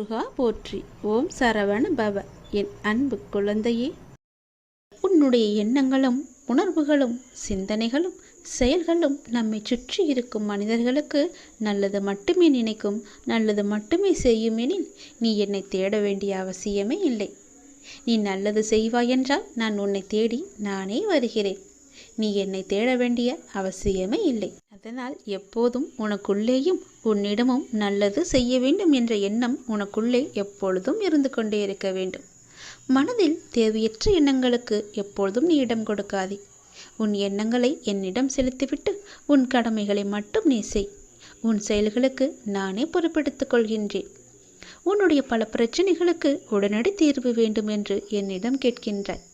முருகா போற்றி. ஓம் சரவண பவ. என் அன்பு குழந்தையே உன்னுடைய எண்ணங்களும் உணர்வுகளும் சிந்தனைகளும் செயல்களும் நம்மை சுற்றி இருக்கும் மனிதர்களுக்கு நல்லது மட்டுமே நினைக்கும் நல்லது மட்டுமே செய்யும் எனில் நீ என்னை தேட வேண்டிய அவசியமே இல்லை. நீ நல்லது செய்வாய் என்றால் நான் உன்னை தேடி நானே வருகிறேன். நீ என்னை தேட வேண்டிய அவசியமே இல்லை. அதனால் எப்போதும் உனக்குள்ளேயும் உன்னிடமும் நல்லது செய்ய வேண்டும் என்ற எண்ணம் உனக்குள்ளே எப்பொழுதும் இருந்து கொண்டே இருக்க வேண்டும். மனதில் தேவையற்ற எண்ணங்களுக்கு எப்பொழுதும் நீ இடம் கொடுக்காதே. உன் எண்ணங்களை என்னிடம் செலுத்திவிட்டு உன் கடமைகளை மட்டும் நீ செய். உன் செயல்களுக்கு நானே பொறுப்பெடுத்துக் கொள்கின்றேன். உன்னுடைய பல பிரச்சனைகளுக்கு உடனடி தீர்வு வேண்டும் என்று என்னிடம் கேட்கின்றாய்.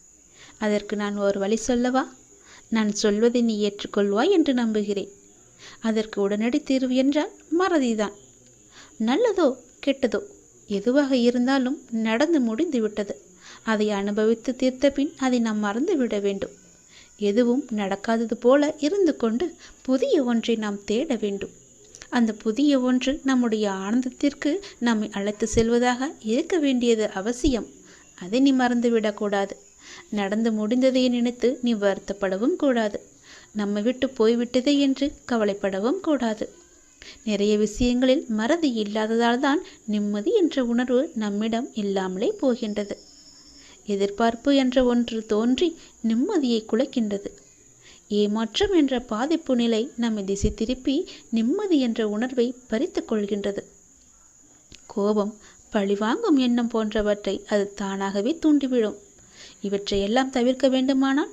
அதற்கு நான் ஒரு வழி சொல்லவா? நான் சொல்வதை நீ ஏற்றுக்கொள்வாய் என்று நம்புகிறேன். அதற்கு உடனடி தீர்வு என்றால் மறதிதான். நல்லதோ கெட்டதோ எதுவாக இருந்தாலும் நடந்து முடிந்து விட்டது. அதை அனுபவித்து தீர்த்த பின் அதை நாம் மறந்து விட வேண்டும். எதுவும் நடக்காதது போல இருந்து கொண்டு புதிய ஒன்றை நாம் தேட வேண்டும். அந்த புதிய ஒன்று நம்முடைய ஆனந்தத்திற்கு நம்மை அழைத்து செல்வதாக இருக்க வேண்டியது அவசியம். அதை நீ மறந்துவிடக்கூடாது நடந்து முடிந்ததை நினைத்து நீ வருத்தப்படவும் கூடாது. நம்மை விட்டு போய்விட்டதே என்று கவலைப்படவும் கூடாது. நிறைய விஷயங்களில் மறதி இல்லாததால் தான் நிம்மதி என்ற உணர்வு நம்மிடம் இல்லாமலே போகின்றது. எதிர்பார்ப்பு என்ற ஒன்று தோன்றி நிம்மதியை குலைக்கின்றது. ஏமாற்றம் என்ற பாதிப்பு நிலை நம்மை திசை திருப்பி நிம்மதி என்ற உணர்வை பறித்து கொள்கின்றது. கோபம் பழிவாங்கும் எண்ணம் போன்றவற்றை அது தானாகவே தூண்டிவிடும். இவற்றையெல்லாம் தவிர்க்க வேண்டுமானால்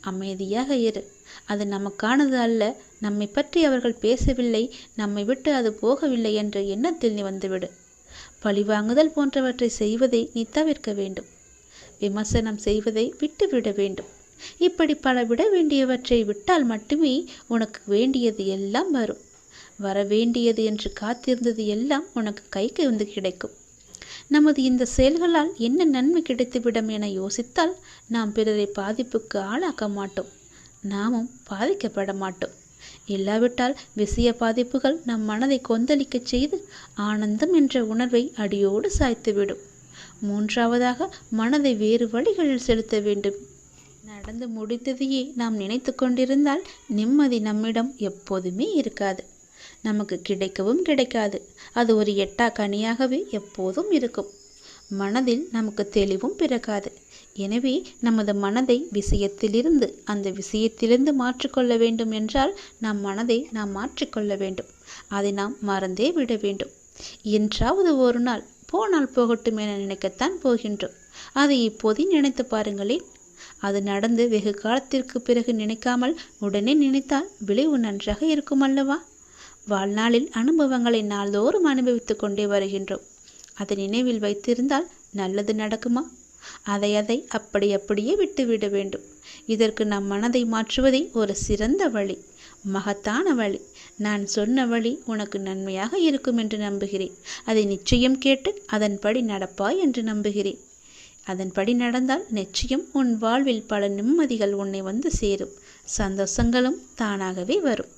அமைதியாக இரு. அது நமக்கானது அல்ல. நம்மை பற்றி அவர்கள் பேசவில்லை. நம்மை விட்டு அது போகவில்லை என்ற எண்ணத்தில் நீ வந்துவிடு. பழிவாங்குதல் போன்றவற்றை செய்வதை நீ தவிர்க்க வேண்டும். விமர்சனம் செய்வதை விட்டுவிட வேண்டும். இப்படி பல விட வேண்டியவற்றை விட்டால் மட்டுமே உனக்கு வேண்டியது எல்லாம் வரும். வர வேண்டியது என்று காத்திருந்தது எல்லாம் உனக்கு கைக்கு வந்து கிடைக்கும். நமது இந்த செயல்களால் என்ன நன்மை கிடைத்துவிடும் என யோசித்தால் நாம் பிறரை பாதிப்புக்கு ஆளாக்க மாட்டோம். நாமும் பாதிக்கப்பட மாட்டோம். இல்லாவிட்டால் விஷய பாதிப்புகள் நம் மனதை கொந்தளிக்கச் செய்து ஆனந்தம் என்ற உணர்வை அடியோடு சாய்த்துவிடும். மூன்றாவதாக மனதை வேறு வழிகளில் செலுத்த வேண்டும். நடந்து முடித்ததையே நாம் நினைத்து கொண்டிருந்தால் நிம்மதி நம்மிடம் எப்போதுமே இருக்காது. நமக்கு கிடைக்கவும் கிடைக்காது. அது ஒரு எட்டா கனியாகவே எப்போதும் இருக்கும். மனதில் நமக்கு தெளிவும் பிறக்காது. எனவே நமது மனதை விஷயத்திலிருந்து அந்த விஷயத்திலிருந்து மாற்றிக்கொள்ள வேண்டும் என்றால் நம் மனதை நாம் மாற்றிக்கொள்ள வேண்டும். அதை நாம் மறந்தே விட வேண்டும். என்றாவது ஒரு நாள் போனால் போகட்டும் என நினைக்கத்தான் போகின்றோம். அதை இப்போதே நினைத்து பாருங்களேன். அது நடந்து வெகு காலத்திற்கு பிறகு நினைக்காமல் உடனே நினைத்தால் விளைவு நன்றாக இருக்கும் அல்லவா? வாழ்நாளில் அனுபவங்களை நாள்தோறும் அனுபவித்து கொண்டே வருகின்றோம். அதை நினைவில் வைத்திருந்தால் நல்லது நடக்குமா? அதை அதை அப்படி அப்படியே விட்டுவிட வேண்டும். இதற்கு நம் மனதை மாற்றுவதே ஒரு சிறந்த வழி மகத்தான வழி. நான் சொன்ன வழி உனக்கு நன்மையாக இருக்கும் என்று நம்புகிறேன். அதை நிச்சயம் கேட்டு அதன்படி நடப்பாய் என்று நம்புகிறேன். அதன்படி நடந்தால் நிச்சயம் உன் வாழ்வில் பல நிம்மதிகள் உன்னை வந்து சேரும். சந்தோஷங்களும் தானாகவே வரும்.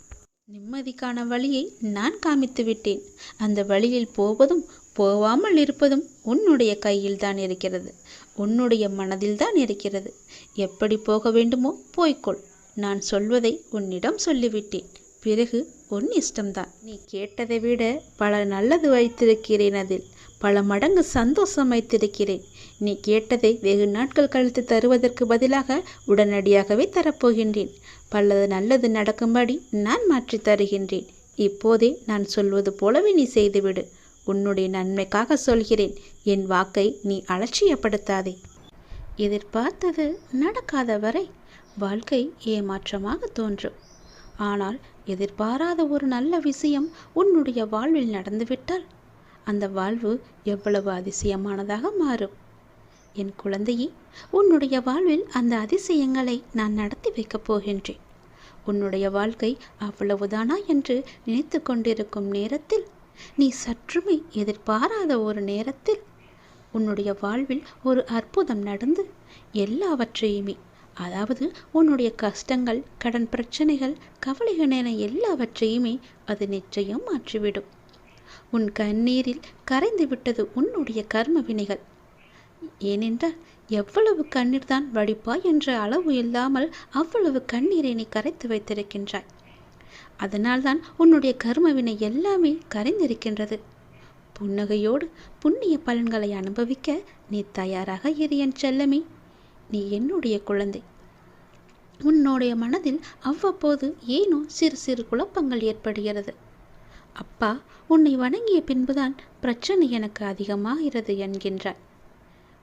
நிம்மதிக்கான வழியை நான் காமித்து விட்டேன். அந்த வழியில் போவதும் போவாமல் இருப்பதும் உன்னுடைய கையில் தான் இருக்கிறது. உன்னுடைய மனதில் தான் இருக்கிறது. எப்படி போக வேண்டுமோ போய்க்கொள். நான் சொல்வதை உன்னிடம் சொல்லிவிட்டேன். பிறகு உன் இஷ்டம்தான். நீ கேட்டதை விட பல நல்லது வைத்திருக்கிறேன் அதில். பல மடங்கு சந்தோஷம் வைத்திருக்கிறேன். நீ கேட்டதை வெகு நாட்கள் கழித்து தருவதற்கு பதிலாக உடனடியாகவே தரப்போகின்றேன். பல்லது நல்லது நடக்கும்படி நான் மாற்றித் தருகின்றேன். இப்போதே நான் சொல்வது போலவே நீ செய்துவிடு. உன்னுடைய நன்மைக்காக சொல்கிறேன். என் வாக்கை நீ அலட்சியப்படுத்தாதே. எதிர்பார்த்தது நடக்காத வரை வாழ்க்கை ஏமாற்றமாக தோன்றும். ஆனால் எதிர்பாராத ஒரு நல்ல விஷயம் உன்னுடைய வாழ்வில் நடந்துவிட்டால் அந்த வாழ்வு எவ்வளவு அதிசயமானதாக மாறும். என் குழந்தையே உன்னுடைய வாழ்வில் அந்த அதிசயங்களை நான் நடத்தி வைக்கப் போகின்றேன். உன்னுடைய வாழ்க்கை அவ்வளவுதானா என்று நினைத்து கொண்டிருக்கும் நேரத்தில் நீ சற்றுமே எதிர்பாராத ஒரு நேரத்தில் உன்னுடைய வாழ்வில் ஒரு அற்புதம் நடந்து எல்லாவற்றையுமே அதாவது உன்னுடைய கஷ்டங்கள் கடன் பிரச்சனைகள் கவலைகள் என எல்லாவற்றையுமே அது நிச்சயம் மாற்றிவிடும். உன் கண்ணீரில் கரைந்து விட்டது உன்னுடைய கர்ம வினைகள். ஏனென்றால் எவ்வளவு கண்ணீர் தான் வடிப்பாய் என்ற அளவு இல்லாமல் அவ்வளவு கண்ணீரை நீ கரைத்து வைத்திருக்கின்றாய். அதனால்தான் உன்னுடைய கர்மவினை எல்லாமே கரைந்திருக்கின்றது. புன்னகையோடு புண்ணிய பலன்களை அனுபவிக்க நீ தயாராக இரு என் செல்லமே. நீ என்னுடைய குழந்தை. உன்னுடைய மனதில் அவ்வப்போது ஏனோ சிறு சிறு குழப்பங்கள் ஏற்படுகிறது. அப்பா உன்னை வணங்கிய பின்புதான் பிரச்சனை எனக்கு அதிகமாகிறது என்கின்றார்.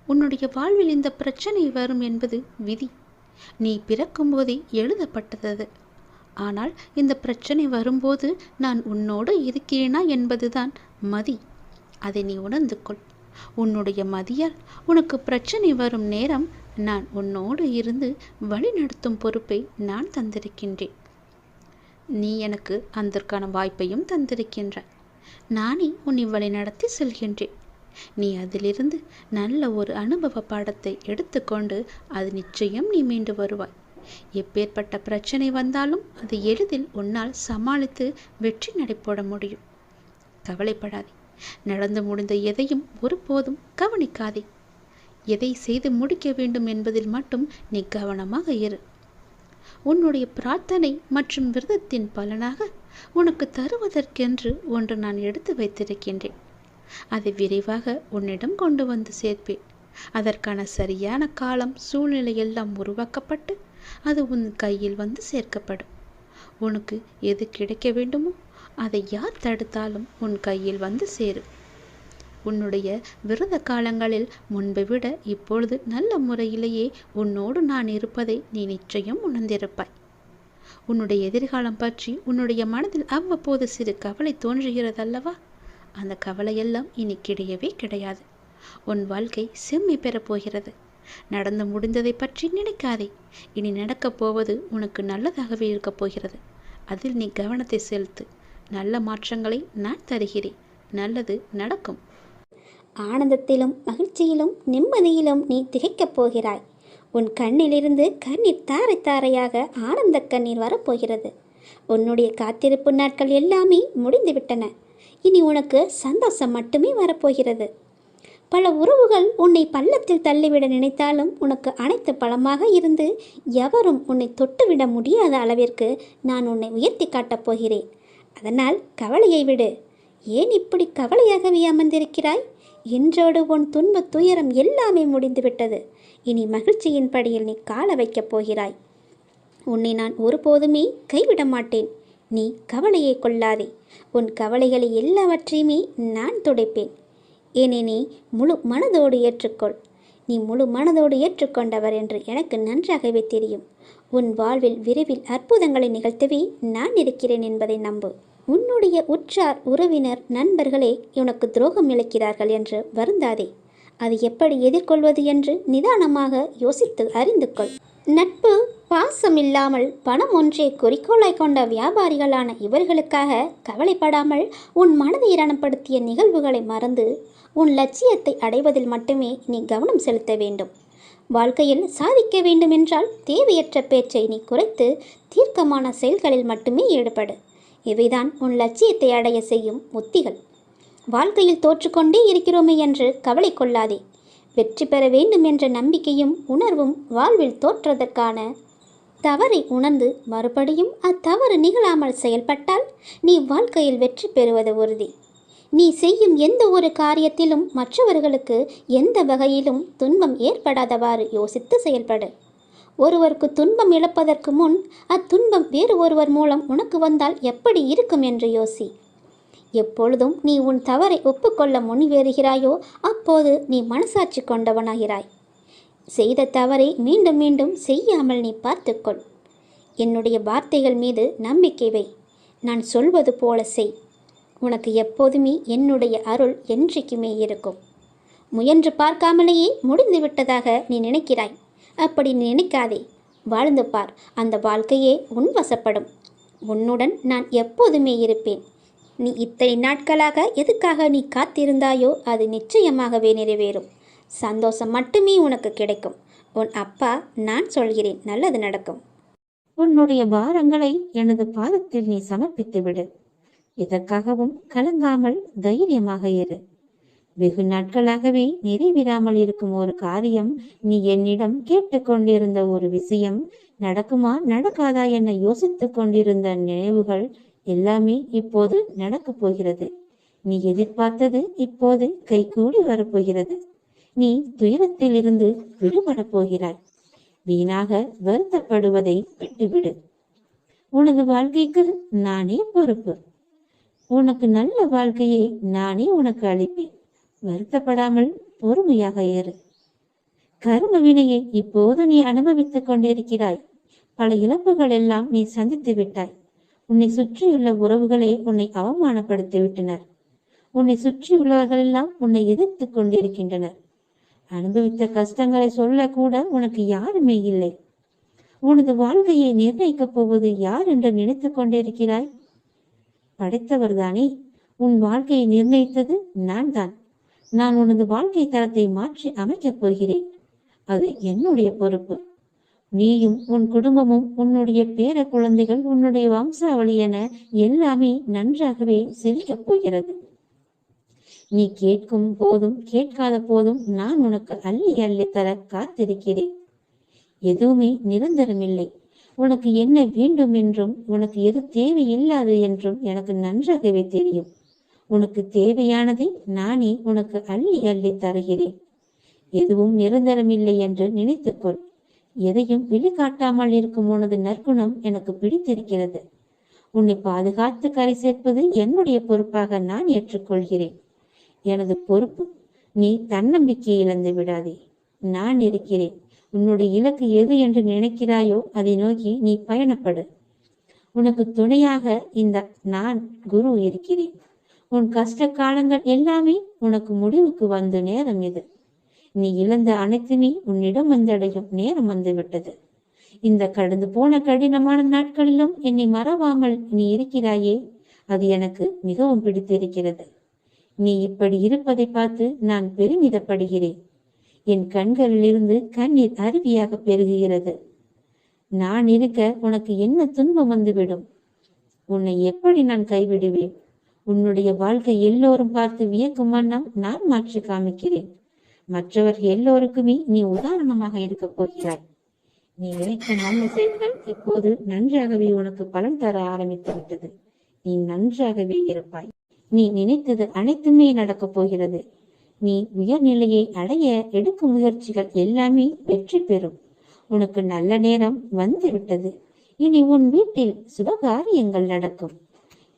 உன்னுடைய வாழ்வில் இந்த பிரச்சனை வரும் என்பது விதி. நீ பிறக்கும்போதே எழுதப்பட்டது. ஆனால் இந்த பிரச்சனை வரும்போது நான் உன்னோடு இருக்கிறேனா என்பதுதான் மதி. அதை நீ உணர்ந்து கொள் உன்னுடைய மதியால் உனக்கு பிரச்சனை வரும் நேரம் நான் உன்னோடு இருந்து வழிநடத்தும் பொறுப்பை நான் தந்திருக்கின்றேன். நீ எனக்கு அதற்கான வாய்ப்பையும் தந்திருக்கின்ற. நானே உன்னை வழிநடத்தி செல்கின்றேன். நீ அதிலிருந்து நல்ல ஒரு அனுபவ பாடத்தை எடுத்துக்கொண்டு அது நிச்சயம் நீ மீண்டு வருவாய். எப்பேற்பட்ட பிரச்சனை வந்தாலும் அது எளிதில் உன்னால் சமாளித்து வெற்றி நடைபோட முடியும். கவலைப்படாதே. நடந்து முடிந்த எதையும் ஒருபோதும் கவனிக்காதே. எதை செய்து முடிக்க வேண்டும் என்பதில் மட்டும் நீ கவனமாக இரு. உன்னுடைய பிரார்த்தனை மற்றும் விரதத்தின் பலனாக உனக்கு தருவதற்கென்று ஒன்று நான் எடுத்து வைத்திருக்கின்றேன். அதை விரைவாக உன்னிடம் கொண்டு வந்து சேர்ப்பேன். அதற்கான சரியான காலம் சூழ்நிலை எல்லாம் உருவாக்கப்பட்டு அது உன் கையில் வந்து சேர்க்கப்படும். உனக்கு எது கிடைக்க வேண்டுமோ அதை யார் தடுத்தாலும் உன் கையில் வந்து சேரும். உன்னுடைய விரத காலங்களில் முன்பை விட இப்பொழுது நல்ல முறையிலேயே உன்னோடு நான் இருப்பதை நீ நிச்சயம் உணர்ந்திருப்பாய். உன்னுடைய எதிர்காலம் பற்றி உன்னுடைய மனதில் அவ்வப்போது சிறு கவலை தோன்றுகிறதல்லவா? அந்த கவலையெல்லாம் இனி கிடையவே கிடையாது. உன் வாழ்க்கை செம்மை பெறப்போகிறது. நடந்து முடிந்ததை பற்றி நினைக்காதே. இனி நடக்கப் போவது உனக்கு நல்லதாகவே இருக்கப் போகிறது. அதில் நீ கவனத்தை செலுத்து. நல்ல மாற்றங்களை நான் தருகிறேன். நல்லது நடக்கும். ஆனந்தத்திலும் மகிழ்ச்சியிலும் நிம்மதியிலும் நீ திகைக்கப் போகிறாய். உன் கண்ணிலிருந்து கண்ணீர் தாரை தாரையாக ஆனந்த கண்ணீர் வரப்போகிறது. உன்னுடைய காத்திருப்பு நாட்கள் எல்லாமே முடிந்துவிட்டன. இனி உனக்கு சந்தோஷம் மட்டுமே வரப்போகிறது. பல உறவுகள் உன்னை பள்ளத்தில் தள்ளிவிட நினைத்தாலும் உனக்கு அனைத்து பலமாக இருந்து எவரும் உன்னை தொட்டுவிட முடியாத அளவிற்கு நான் உன்னை உயர்த்தி காட்டப் போகிறேன். அதனால் கவலையை விடு. ஏன் இப்படி கவலையாகவே அமர்ந்திருக்கிறாய்? இன்றோடு உன் துன்ப துயரம் எல்லாமே முடிந்துவிட்டது. இனி மகிழ்ச்சியின் படியில் நீ கால வைக்கப் போகிறாய். உன்னை நான் ஒருபோதுமே கைவிட மாட்டேன். நீ கவலையை கொள்ளாதே. உன் கவலைகளை எல்லாவற்றையுமே நான் துடைப்பேன். என்னை நீ முழு மனதோடு ஏற்றுக்கொள். நீ முழு மனதோடு ஏற்றுக்கொண்டவர் என்று எனக்கு நன்றாகவே தெரியும். உன் வாழ்வில் விரைவில் அற்புதங்களை நிகழ்த்தவே நான் இருக்கிறேன் என்பதை நம்பு. உன்னுடைய உற்றார் உறவினர் நண்பர்களே உனக்கு துரோகம் இழைக்கிறார்கள் என்று வருந்தாதே. அது எப்படி எதிர்கொள்வது என்று நிதானமாக யோசித்து அறிந்து கொள். நட்பு பாசம் இல்லாமல் பணம் ஒன்றே குறிக்கோளாய் கொண்ட வியாபாரிகளான இவர்களுக்காக கவலைப்படாமல் உன் மனதை இரணப்படுத்திய நிகழ்வுகளை மறந்து உன் லட்சியத்தை அடைவதில் மட்டுமே நீ கவனம் செலுத்த வேண்டும். வாழ்க்கையில் சாதிக்க வேண்டுமென்றால் தேவையற்ற பேச்சை நீ குறைத்து தீர்க்கமான செயல்களில் மட்டுமே ஈடுபடு. இவைதான் உன் லட்சியத்தை அடைய செய்யும் உத்திகள். வாழ்க்கையில் தோற்றுக்கொண்டே இருக்கிறோமே என்று கவலை கொள்ளாதே. வெற்றி பெற வேண்டும் என்ற நம்பிக்கையும் உணர்வும் வாழ்வில் தோற்றதற்கான தவறை உணர்ந்து மறுபடியும் அத்தவறு நிகழாமல் செயல்பட்டால் நீ வாழ்க்கையில் வெற்றி பெறுவது உறுதி. நீ செய்யும் எந்த ஒரு காரியத்திலும் மற்றவர்களுக்கு எந்த வகையிலும் துன்பம் ஏற்படாதவாறு யோசித்து செயல்படு. ஒருவருக்கு துன்பம் இழப்பதற்கு முன் அத்துன்பம் வேறு ஒருவர் மூலம் உனக்கு வந்தால் எப்படி இருக்கும் என்று யோசி. எப்பொழுதும் நீ உன் தவறை ஒப்புக்கொள்ள முன்வேறுகிறாயோ அப்போது நீ மனசாட்சி கொண்டவனாகிறாய். செய்த தவறை மீண்டும் மீண்டும் செய்யாமல் நீ பார்த்துக்கொள். என்னுடைய வார்த்தைகள் மீது நம்பிக்கை வை. நான் சொல்வது போல செய். உனக்கு எப்போதுமே என்னுடைய அருள் என்றைக்குமே இருக்கும். முயன்று பார்க்காமலேயே முடிந்து விட்டதாக நீ நினைக்கிறாய். அப்படி நீ நினைக்காதே. வாழ்ந்து பார். அந்த வாழ்க்கையே உன் வசப்படும். உன்னுடன் நான் எப்போதுமே இருப்பேன். நீ இத்தனை நாட்களாக எதுக்காக நீ காத்திருந்தாயோ அது நிச்சயமாகவே நிறைவேறும். சந்தோஷம் மட்டுமே உனக்கு கிடைக்கும். உன் அப்பா நான் சொல்கிறேன் நல்லது நடக்கும். உன்னுடைய பாரங்களை எனது பாதத்தில் நீ சமர்ப்பித்து விடு. இதற்காகவும் கலங்காமல் தைரியமாக இரு. வெகு நாட்களாகவே நிறைவேறாமல் இருக்கும் ஒரு காரியம் நீ என்னிடம் கேட்டுக்கொண்டிருந்த ஒரு விஷயம் நடக்குமா நடக்காதா என யோசித்துக் கொண்டிருந்த நினைவுகள் எல்லாமே இப்போது நடக்கப் போகிறது. நீ எதிர்பார்த்தது இப்போது கைகூடி வரப்போகிறது. நீ துயரத்திலிருந்து விடுபடப் போகிறாய் வீணாக வருத்தப்படுவதை விட்டுவிடு. உனது வாழ்க்கைக்கு நானே பொறுப்பு. உனக்கு நல்ல வாழ்க்கையை நானே உனக்கு அளிப்பேன். வருத்தப்படாமல் பொறுமையாக ஏறு கரும வினையை இப்போது நீ அனுபவித்துக் கொண்டிருக்கிறாய். பல இழப்புகள் எல்லாம் நீ சந்தித்து விட்டாய். உன்னை சுற்றியுள்ள உறவுகளே உன்னை அவமானப்படுத்தி விட்டனர் உன்னை சுற்றியுள்ளவர்கள் எல்லாம் உன்னை எதிர்த்து கொண்டிருக்கின்றனர். அனுபவித்த கஷ்டங்களை சொல்லக்கூட உனக்கு யாருமே இல்லை. உனது வாழ்க்கையை நிர்ணயிக்கப் போவது யார் என்று நினைத்து கொண்டிருக்கிறாய்? படைத்தவர்தானே. உன் வாழ்க்கையை நிர்ணயித்தது நான் தான் நான் உனது வாழ்க்கை தரத்தை மாற்றி அமைக்கப் போகிறேன். அது என்னுடைய பொறுப்பு. நீயும் உன் குடும்பமும் உன்னுடைய பேர குழந்தைகள் உன்னுடைய வம்சாவளி என எல்லாமே நன்றாகவே செழிக்கப் போகிறது. நீ கேட்கும் போதும் கேட்காத போதும் நான் உனக்கு அள்ளி அள்ளி தர காத்திருக்கிறேன். எதுவுமே நிரந்தரமில்லை. உனக்கு என்ன வேண்டும் என்றும் உனக்கு எது தேவையில்லாது என்றும் எனக்கு நன்றாகவே தெரியும். உனக்கு தேவையானதை நானே உனக்கு அள்ளி அள்ளி தருகிறேன். எதுவும் நிரந்தரமில்லை என்று நினைத்துக்கொள். எதையும் வெளிக்காட்டாமல் இருக்கும் உனது நற்குணம் எனக்கு பிடித்திருக்கிறது. உன்னை பாதுகாத்து கரை சேர்ப்பது என்னுடைய பொறுப்பாக நான் ஏற்றுக்கொள்கிறேன். எனது பொறுப்பு நீ தன்னம்பிக்கை இழந்து விடாதே. நான் இருக்கிறேன். உன்னுடைய இலக்கு எது என்று நினைக்கிறாயோ அதை நோக்கி நீ பயணப்படு. உனக்கு துணையாக இந்த நான் குரு இருக்கிறேன். உன் கஷ்ட காலங்கள் எல்லாமே உனக்கு முடிவுக்கு வந்த நேரம் இது. நீ இழந்த அனைத்துமே உன்னிடம் வந்தடையும் நேரம் வந்துவிட்டது. இந்த கடந்து போன கடினமான நாட்களிலும் என்னை மறவாமல் நீ இருக்கிறாயே. அது எனக்கு மிகவும் பிடித்திருக்கிறது. நீ இப்படி இருப்பதை பார்த்து நான் பெருமிதப்படுகிறேன். என் கண்களிலிருந்து கண்ணீர் அருவியாக பெருகுகிறது. நான் இருக்க உனக்கு என்ன துன்பம் வந்துவிடும்? உன்னை எப்படி நான் கைவிடுவேன்? உன்னுடைய வாழ்க்கை எல்லோரும் பார்த்து வியக்கும் வண்ணம் நான் மாற்றி காமிக்கிறேன். மற்றவர் எல்லோருக்குமே நீ உதாரணமாக இருக்க போகிறாய். நீ நினைத்த நல்ல செயல்கள் இப்போது நன்றாகவே உனக்கு பலன் தர ஆரம்பித்து விட்டது. நீ நன்றாகவே இருப்பாய். நீ நினைத்தது அனைத்துமே நடக்கப் போகிறது. நீ உயர்நிலையை அடைய எடுக்கும் முயற்சிகள் எல்லாமே வெற்றி பெறும். உனக்கு நல்ல நேரம் வந்து விட்டது. இனி உன் வீட்டில் சுபகாரியங்கள் நடக்கும்.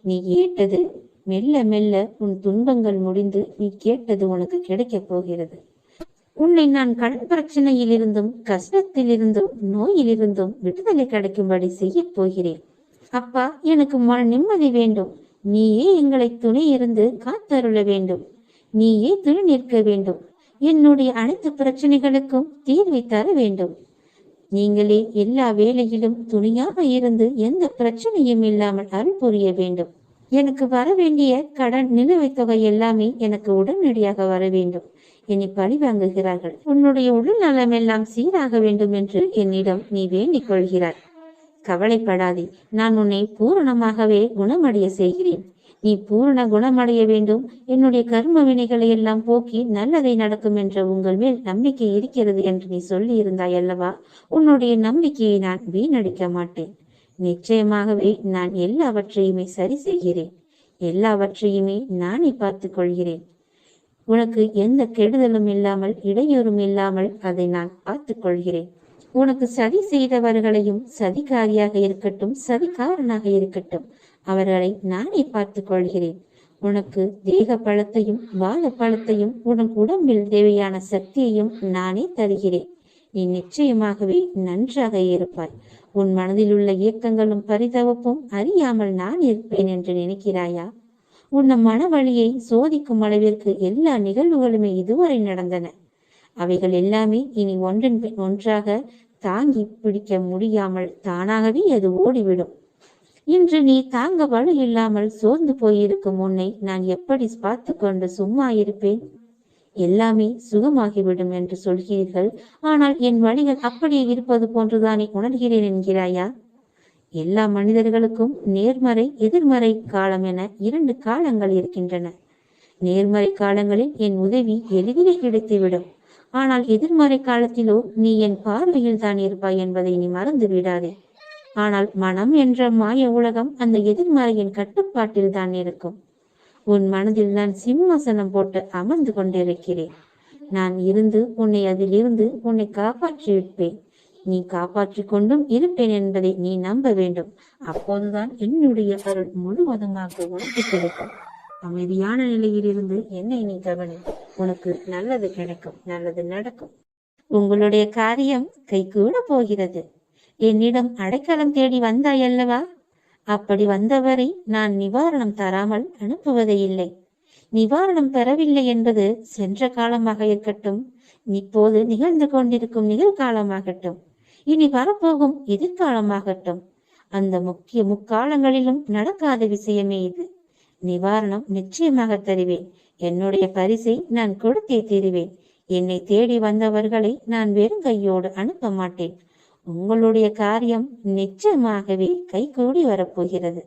நீ கேட்டது மெல்ல மெல்ல உன் துன்பங்கள் முடிந்து நீ கேட்டது உனக்கு கிடைக்கப் போகிறது. உன்னை நான் கடன் பிரச்சனையில் இருந்தும் கஷ்டத்தில் இருந்தும் நோயிலிருந்தும் விடுதலை கிடைக்கும்படி செய்யப் போகிறேன். அப்பா எனக்கு மன நிம்மதி வேண்டும். நீயே எங்களை துணை இருந்து காத்தருள வேண்டும். நீயே துணை நிற்க வேண்டும். என்னுடைய அனைத்து பிரச்சனைகளுக்கும் தீர்வை தர வேண்டும். நீங்களே எல்லா வேலையிலும் துணையாக இருந்து எந்த பிரச்சனையும் இல்லாமல் அருள் புரிய வேண்டும். எனக்கு வர வேண்டிய கடன் நிலுவைத் தொகை எல்லாமே எனக்கு உடனடியாக வர வேண்டும். என்னை பழி வாங்குகிறார்கள். உன்னுடைய உடல் நலம் எல்லாம் சீராக வேண்டும் என்று என்னிடம் நீ வேண்டிக் கொள்கிறாய். கவலைப்படாதே. நான் உன்னை பூரணமாகவே குணமடைய செய்கிறேன். நீ பூரண குணமடைய வேண்டும். என்னுடைய கர்ம வினைகளை எல்லாம் போக்கி நல்லதை நடக்கும் என்ற உங்கள் மேல் நம்பிக்கை இருக்கிறது என்று நீ சொல்லி இருந்தாய் அல்லவா? உன்னுடைய நம்பிக்கையை நான் வீணடிக்க மாட்டேன். நிச்சயமாகவே நான் எல்லாவற்றையுமே சரி செய்கிறேன். எல்லாவற்றையுமே நானே பார்த்துக் கொள்கிறேன். உனக்கு எந்த கெடுதலும் இல்லாமல் இடையூறும் இல்லாமல் அதை நான் பார்த்துக் கொள்கிறேன். உனக்கு சதி செய்தவர்களையும் சதிகாரியாக இருக்கட்டும் சதிகாரனாக இருக்கட்டும். அவர்களை நானே பார்த்துக் கொள்கிறேன். உனக்கு தேக பழத்தையும் வாழ பழத்தையும் உனக்கு உடம்பில் தேவையான சக்தியையும் நானே தருகிறேன். நீ நிச்சயமாகவே நன்றாக இருப்பாய். உன் மனதில் உள்ள இயக்கங்களும் பரிதவப்பும் அறியாமல் நான் இருப்பேன் என்று நினைக்கிறாயா? உன் மன வழியை சோதிக்கும் அளவிற்கு எல்லா நிகழ்வுகளுமே இதுவரை நடந்தன. அவைகள் எல்லாமே இனி ஒன்றன் பின் ஒன்றாக தாங்கி பிடிக்க முடியாமல் தானாகவே அது ஓடிவிடும். இன்று நீ தாங்க வலு இல்லாமல் சோர்ந்து போயிருக்கும் உன்னை நான் எப்படி பார்த்து கொண்டு சும்மா இருப்பேன்? எல்லாமே சுகமாகிவிடும் என்று சொல்கிறீர்கள். ஆனால் என் வழிகள் அப்படியே இருப்பது போன்றுதானே உணர்கிறேன் என்கிறாயா? எல்லா மனிதர்களுக்கும் நேர்மறை எதிர்மறை காலம் என இரண்டு காலங்கள் இருக்கின்றன. நேர்மறை காலங்களில் என் உதவி எளிதிலே கிடைத்துவிடும். ஆனால் எதிர்மறை காலத்திலோ நீ என் பார்வையில் தான் இருப்பாய் என்பதை நீ மறந்து விடாதே ஆனால் மனம் என்ற மாய உலகம் அந்த எதிர்மறையின் கட்டுப்பாட்டில் தான் இருக்கும். உன் மனதில் நான் சிம்மாசனம் போட்டு அமர்ந்து கொண்டிருக்கிறேன். நான் இருந்து உன்னை அதிலிருந்து உன்னை காப்பாற்றி விட்பேன் நீ காப்பாற்றிக் கொண்டும் இருப்பேன் என்பதை நீ நம்ப வேண்டும். அப்போதுதான் என்னுடைய அருள் முழுவதுமாக உனக்கு கிடைக்கும். அமைதியான நிலையிலிருந்து என்னை நீ கவனி உனக்கு நல்லது கிடைக்கும் நல்லது நடக்கும். உங்களுடைய காரியம் கைகூட போகிறது. என்னிடம் அடைக்கலம் தேடி வந்தாய் அல்லவா? அப்படி வந்தவரை நான் நிவாரணம் தராமல் அனுப்புவதே இல்லை. நிவாரணம் பெறவில்லை என்பது சென்ற காலமாக இருக்கட்டும் இப்போது நிகழ்ந்து கொண்டிருக்கும் நிகழ்காலமாகட்டும் இனி வரப்போகும் எதிர்காலமாகட்டும். அந்த முக்கிய முக்காலங்களிலும் நடக்காத விஷயமே இது. நிவாரணம் நிச்சயமாக தருவேன். என்னுடைய பரிசை நான் கொடுத்தே தீருவேன். என்னை தேடி வந்தவர்களை நான் வெறும் கையோடு அனுப்ப மாட்டேன் உங்களுடைய காரியம் நிச்சயமாகவே கைகூடி வரப்போகிறது.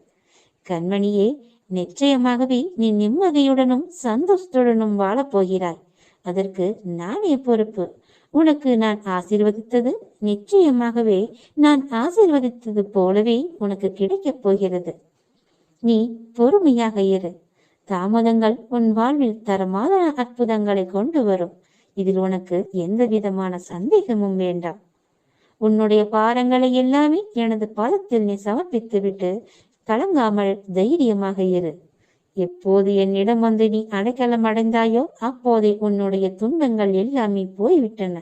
கண்மணியே நிச்சயமாகவே நீ நிம்மதியுடனும் சந்தோஷத்துடனும் வாழப்போகிறாய். அதற்கு நானே பொறுப்பு. உனக்கு நான் ஆசீர்வதித்தது நிச்சயமாகவே நான் ஆசீர்வதித்தது போலவே உனக்கு கிடைக்கப் போகிறது. நீ பொறுமையாக இரு. தாமதங்கள் உன் வாழ்வில் தரமான அற்புதங்களை கொண்டு வரும். இதில் உனக்கு எந்த விதமான சந்தேகமும் வேண்டாம். உன்னுடைய பாரங்களை எல்லாமே எனது பாதத்தில் நீ சமர்ப்பித்துவிட்டு கலங்காமல் தைரியமாக இரு. எப்போது என்னிடம் வந்து நீ அடைக்கலம் அடைந்தாயோ அப்போதே உன்னுடைய துன்பங்கள் எல்லாமே போய்விட்டன.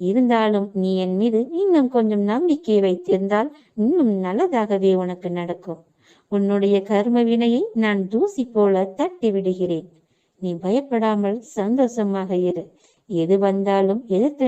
இருந்தாலும் நீ என் மீது இன்னும் கொஞ்சம் நம்பிக்கை வைத்திருந்தால் இன்னும் நல்லதாகவே உனக்கு நடக்கும். உன்னுடைய கர்ம வினையை நான் தூசி போல தட்டி விடுகிறேன். நீ பயப்படாமல் சந்தோஷமாக இரு. எது வந்தாலும் எதிர்த்து